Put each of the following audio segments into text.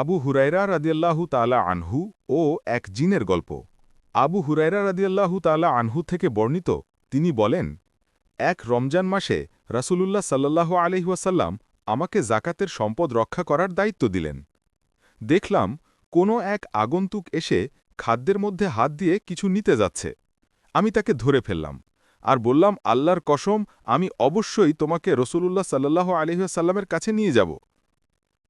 আবু হুরাইরা রাদিয়াল্লাহু তালা আনহু ও এক জিনের গল্প। আবু হুরাইরা রাদিয়াল্লাহু তালা আনহু থেকে বর্ণিত, তিনি বলেন, এক রমজান মাসে রাসূলুল্লাহ সাল্লাহ আলহিহাসাল্লাম আমাকে জাকাতের সম্পদ রক্ষা করার দায়িত্ব দিলেন। দেখলাম কোনো এক আগন্তুক এসে খাদ্যের মধ্যে হাত দিয়ে কিছু নিতে যাচ্ছে। আমি তাকে ধরে ফেললাম আর বললাম, আল্লাহর কসম, আমি অবশ্যই তোমাকে রসুলুল্লাহ সাল্লাহ আলহিহাসাল্লামের কাছে নিয়ে যাব।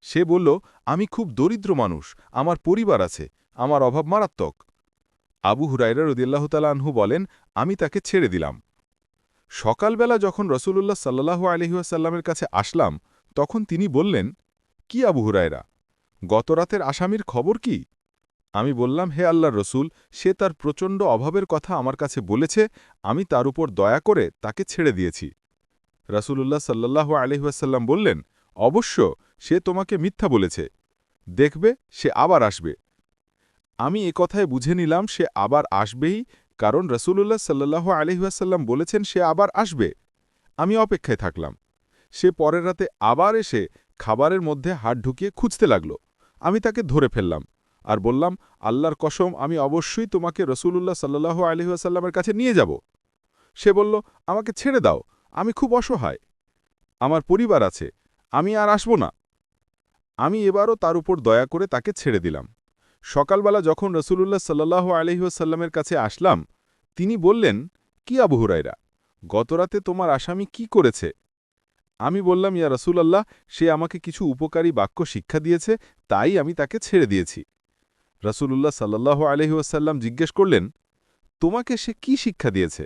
সে বলল, আমি খুব দরিদ্র মানুষ, আমার পরিবার আছে, আমার অভাব মারাত্মক। আবু হুরাইরা রদিয়াল্লাহ আনহু বলেন, আমি তাকে ছেড়ে দিলাম। সকালবেলা যখন রসুলুল্লাহ সাল্লাহ আলহিহাসাল্লামের কাছে আসলাম, তখন তিনি বললেন, কি আবু হুরায়রা গতরাতের আসামির খবর কি? আমি বললাম, হে আল্লাহর রসুল, সে তার প্রচণ্ড অভাবের কথা আমার কাছে বলেছে, আমি তার উপর দয়া করে তাকে ছেড়ে দিয়েছি। রাসূলুল্লাহ সাল্লাহ আলহিহাসাল্লাম বললেন অবশ্য সে তোমাকে মিথ্যা বলেছে। দেখবে, সে আবার আসবে। আমি এ কথায় বুঝে নিলাম, সে আবার আসবেই, কারণ রসুলুল্লাহ সাল্লাহ আলহিহাসাল্লাম বলেছেন, সে আবার আসবে। আমি অপেক্ষায় থাকলাম। সে পরের রাতে আবার এসে খাবারের মধ্যে হাত ঢুকিয়ে খুঁজতে লাগল। আমি তাকে ধরে ফেললাম আর বললাম, আল্লাহর কসম, আমি অবশ্যই তোমাকে রসুলুল্লাহ সাল্লাহ আলহিহাসাল্লামের কাছে নিয়ে যাব। সে বলল, আমাকে ছেড়ে দাও, আমি খুব অসহায়। আমার পরিবার আছে আমি আর আসব না। আমি এবারও তার উপর দয়া করে তাকে ছেড়ে দিলাম। সকালবেলা যখন রসুলুল্লাহ সাল্লাহ আলহিহাসাল্লামের কাছে আসলাম, তিনি বললেন, কি আবু হুরাইরা গতরাতে তোমার আসামি কি করেছে? আমি বললাম, ইয়া রসুলাল্লাহ, সে আমাকে কিছু উপকারী বাক্য শিক্ষা দিয়েছে, তাই আমি তাকে ছেড়ে দিয়েছি। রসুলুল্লাহ সাল্লাহ আলহিউসাল্লাম জিজ্ঞেস করলেন, তোমাকে সে কি শিক্ষা দিয়েছে?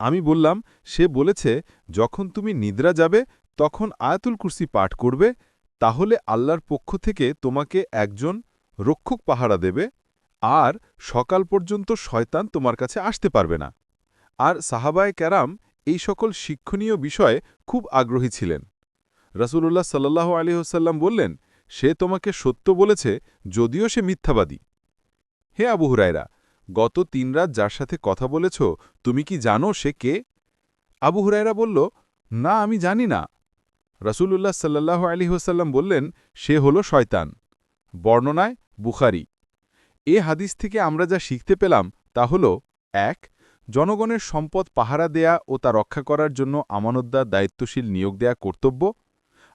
আমি বললাম, সে বলেছে, যখন তুমি নিদ্রা যাবে তখন আয়াতুল কুরসি পাঠ করবে, তাহলে আল্লাহর পক্ষ থেকে তোমাকে একজন রক্ষক পাহারা দেবে, আর সকাল পর্যন্ত শয়তান তোমার কাছে আসতে পারবে না। আর সাহাবায় ক্যারাম এই সকল শিক্ষণীয় বিষয়ে খুব আগ্রহী ছিলেন। রসুল্লাহ সাল্লাহ আলী হোসাল্লাম বললেন, সে তোমাকে সত্য বলেছে, যদিও সে মিথ্যাবাদী। হে আবু হুরায়রা, গত তিন রাত যার সাথে কথা বলেছ, তুমি কি জানো সে কে? আবু হুরায়রা বলল, না, আমি জানি না। রসুল্লাহ সাল্লাহ আলী হোসাল্লাম বললেন, সে হল শয়তান। বর্ণনায় বুখারি। এ হাদিস থেকে আমরা যা শিখতে পেলাম তা হল, এক, জনগণের সম্পদ পাহারা দেয়া ও তা রক্ষা করার জন্য আমানতদার দায়িত্বশীল নিয়োগ দেয়া কর্তব্য।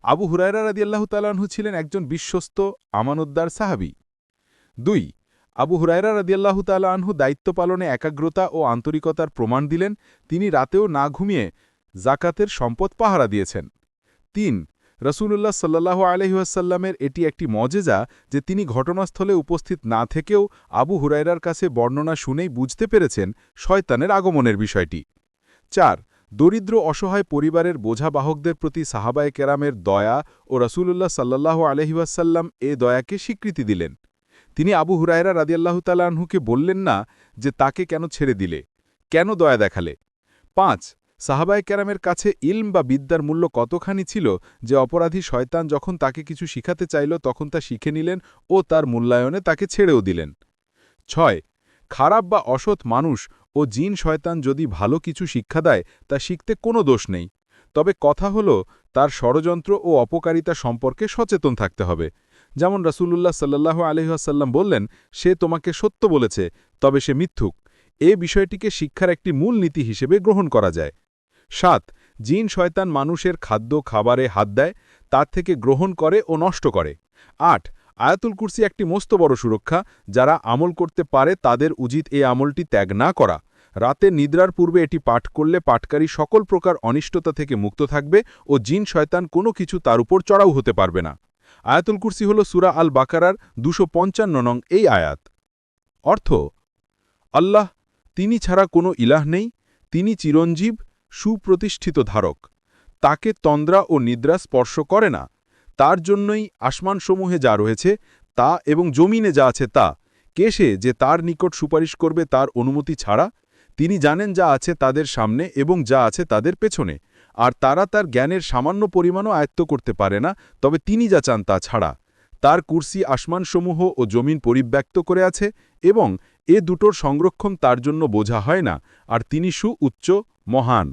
আবু হুরায়রা রাদিয়াল্লাহ তালাহু ছিলেন একজন বিশ্বস্ত আমানতদার সাহাবি। দুই, আবু হুরায়রা রাদিয়াল্লাহু তালাহু দায়িত্ব পালনে একাগ্রতা ও আন্তরিকতার প্রমাণ দিলেন। তিনি রাতেও না ঘুমিয়ে জাকাতের সম্পদ পাহারা দিয়েছেন। তিন। রসুল্লাহ সাল্লাহ আলহিহাসাল্লামের এটি একটি মজেজা যে তিনি ঘটনাস্থলে উপস্থিত না থেকেও আবু হুরাইরার কাছে বর্ণনা শুনেই বুঝতে পেরেছেন শয়তানের আগমনের বিষয়টি। চার, দরিদ্র অসহায় পরিবারের বোঝাবাহকদের প্রতি সাহাবায় কেরামের দয়া ও রসুল্লাহ সাল্লাহ আলহিহাসাল্লাম এ দয়াকে স্বীকৃতি দিলেন। তিনি আবু হুরায়রা রাদিয়াল্লাহু তালাহুকে বললেন না যে তাকে কেন ছেড়ে দিলে? কেন দয়া দেখালে? পাঁচ সাহাবায় ক্যারামের কাছে ইলম বা বিদ্যার মূল্য কতখানি ছিল যে অপরাধী শয়তান যখন তাকে কিছু শিখাতে চাইল, তখন তা শিখে নিলেন ও তার মূল্যায়নে তাকে ছেড়েও দিলেন। ছয়, খারাপ বা অসৎ মানুষ ও জিন শয়তান যদি ভালো কিছু শিক্ষা দেয়, তা শিখতে কোনো দোষ নেই। তবে কথা হল, তার ষড়যন্ত্র ও অপকারিতা সম্পর্কে সচেতন থাকতে হবে। যেমন রাসুলুল্লাহ সাল্লাহ আলহাসাল্লাম বললেন, সে তোমাকে সত্য বলেছে, তবে সে মিথ্যুক। এ বিষয়টিকে শিক্ষার একটি মূল নীতি হিসেবে গ্রহণ করা যায়। সাত, জিন শয়তান মানুষের খাদ্য খাবারে হাত দেয়, তার থেকে গ্রহণ করে ও নষ্ট করে। আট, আয়াতুল কুরসি একটি মস্ত বড় সুরক্ষা, যারা আমল করতে পারে তাদের উচিত এই আমলটি ত্যাগ না করা। রাতে নিদ্রার পূর্বে এটি পাঠ করলে পাঠকারী সকল প্রকার অনিষ্টতা থেকে মুক্ত থাকবে ও জিন শয়তান কোনো কিছু তার উপর চড়াও হতে পারবে না। আয়াতুল কুরসি হল সুরা আল বাকারার দুশো নং এই আয়াত। অর্থ, আল্লাহ, তিনি ছাড়া কোনো ইলাহ নেই, তিনি চিরঞ্জীব সুপ্রতিষ্ঠিত ধারক। তাকে তন্দ্রা ও নিদ্রা স্পর্শ করে না। তার জন্যই আসমানসমূহে যা রয়েছে, তা এবং জমিনে যা আছে, তা। কে সে যে তার নিকট সুপারিশ করবে তার অনুমতি ছাড়া? তিনি জানেন যা আছে তাদের সামনে এবং যা আছে তাদের পেছনে। আর তারা তার জ্ঞানের সামান্য পরিমাণও আয়ত্ত করতে পারে না, তবে তিনি যা চান তা ছাড়া। তার কুর্সি আসমানসমূহ ও জমিন পরিব্যক্ত করে আছে এবং এ দুটোর সংরক্ষণ তার জন্য বোঝা হয় না, আর তিনি সু উচ্চ মহান।